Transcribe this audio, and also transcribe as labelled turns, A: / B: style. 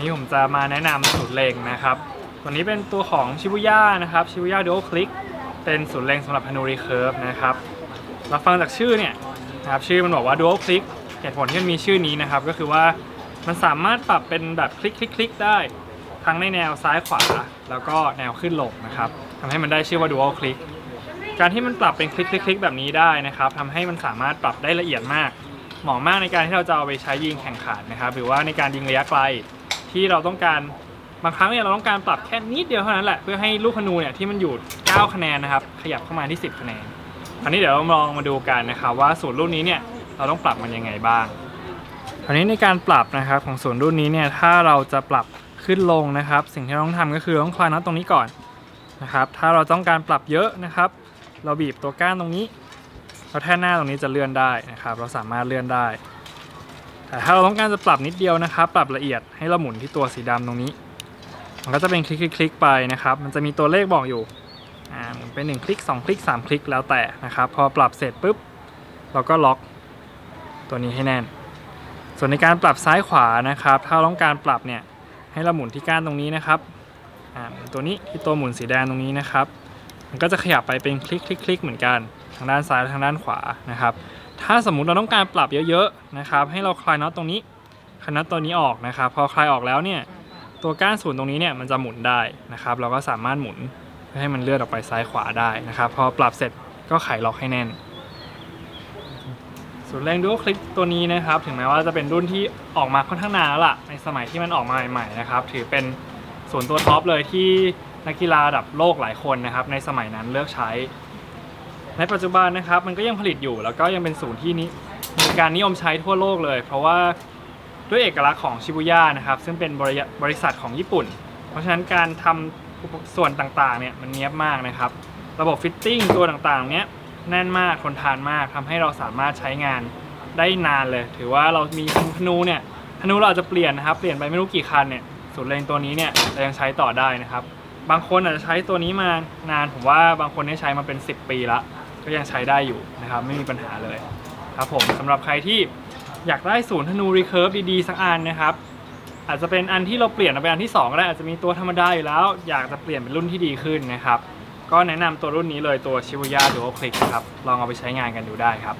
A: นี่ผมจะมาแนะนำสูตรเลงนะครับ ตัวนี้เป็นตัวของชิบุย่านะครับชิบุย่าดูโอคลิกเป็นสูตรเลงสำหรับฮานูรีเคิร์ฟนะครับเราฟังจากชื่อเนี่ยนะครับชื่อมันบอกว่าดูโอคลิกเหตุผลที่มันมีชื่อนี้นะครับ ก็คือว่ามันสามารถปรับเป็นแบบคลิกคลิกคลิกได้ ทั้งในแนวซ้ายขวา แล้วก็แนวขึ้นลงนะครับทำให้มันได้ชื่อว่า dual click การที่มันปรับเป็นคลิกคลิกคลิกแบบนี้ได้นะครับทำให้มันสามารถปรับได้ละเอียดมากเหมาะมากในการที่เราจะเอาไปใช้ยิงแข่งขันนะครับ หรือว่าในการยิงระยะไกล ที่เราต้องการบางครั้งเนี่ยเราต้องการปรับแค่นิดเดียวเท่านั้นแหละเพื่อให้ลูกธนูเนี่ยที่มันอยู่ 9 คะแนนนะครับ ขยับเข้ามาที่ 10 คะแนนคราวนี้เดี๋ยวเราลองมาดูกันนะครับว่าสูตรรุ่นนี้เนี่ยเราต้องปรับมันยังไงบ้างคราวนี้ในการปรับนะครับของศูนย์รุ่นนี้เนี่ยถ้าเราจะปรับขึ้นลงนะครับ สิ่งที่เราต้องทำก็คือต้องคลายน็อตตรงนี้ก่อนนะครับ ถ้าเราต้องการปรับเยอะนะครับ เราบีบตัวก้านตรงนี้แล้วแท่นหน้าตรงนี้จะเลื่อนได้นะครับ เราสามารถเลื่อนได้ แต่ถ้าเราต้องการจะปรับนิดเดียวนะครับ ปรับละเอียดให้เราหมุนที่ตัวสีดำตรงนี้ มันก็จะเป็นคลิกคลิกไปนะครับ มันจะมีตัวเลขบอกอยู่อ่าหมุนเป็น1คลิก2คลิก3คลิกแล้วแต่นะครับ พอปรับเสร็จปุ๊บ เราก็ล็อกตัวนี้ให้แน่น ส่วนในการปรับซ้ายขวานะครับ ถ้าเราต้องการปรับเนี่ยให้เราหมุนที่ก้านตรงนี้นะครับอ่าตัวนี้ที่ตัวหมุนสีแดงตรงนี้นะครับ มันก็จะขยับไปเป็นคลิกคลิกคลิกเหมือนกัน ทางด้านซ้ายทางด้านขวานะครับ ถ้าสมมุติเราต้องการปรับเยอะๆนะครับ ให้เราคลายน็อตตรงนี้คลายน็อตตัวนี้ออกนะครับ พอคลายออกแล้วเนี่ยตัวก้านศูนย์ตรงนี้เนี่ยมันจะหมุนได้นะครับ เราก็สามารถหมุนเพื่อให้มันเลื่อนออกไปซ้ายขวาได้นะครับ พอปรับเสร็จก็ไขล็อกให้แน่น ส่วนแรงดูคลิปตัวนี้นะครับ ถึงแม้ว่าจะเป็นรุ่นที่ออกมาค่อนข้างนานแล้วล่ะในสมัยที่มันออกมาใหม่ๆนะครับถือเป็นส่วนตัวท็อปเลยที่นักกีฬาระดับโลกหลายคนนะครับ ในสมัยนั้นเลือกใช้ ในปัจจุบันนะครับมันก็ยังผลิตอยู่ แล้วก็ยังเป็นศูนย์ที่นี้มีการนิยมใช้ทั่วโลกเลย เพราะว่าด้วยเอกลักษณ์ของชิบุย่านะครับซึ่งเป็นบริบริษัทของญี่ปุ่น เพราะฉะนั้นการทำอุปส่วนต่างๆเนี่ยมันเนี้ยบมากนะครับ ระบบฟิตติ้งตัวต่างๆเนี้ยแน่นมากทนทานมากทำให้เราสามารถใช้งานได้นานเลย ถือว่าเรามีธนูเนี่ยธนูเราอาจจะเปลี่ยนนะครับ เปลี่ยนไปไม่รู้กี่คันเนี่ยสูตรเลงตัวนี้เนี่ยเรายังใช้ต่อได้นะครับ บางคนอาจจะใช้ตัวนี้มานานผมว่าบางคนเนี่ยใช้มาเป็น 10 ปีละ ก็ยังใช้ได้อยู่นะครับไม่มีปัญหาเลยครับผมสำหรับใครที่อยากได้ศูนย์ธนูรีเคิร์ฟดีๆสักอันนะครับอาจจะเป็นอันที่เราเปลี่ยนเป็นอันที่2ก็ได้อาจจะมีตัวธรรมดาอยู่แล้ว อยากจะเปลี่ยนเป็นรุ่นที่ดีขึ้นนะครับก็แนะนำตัวรุ่นนี้เลยตัว Shibuya Dual Click นะครับลองเอาไปใช้งานกันดูได้ครับ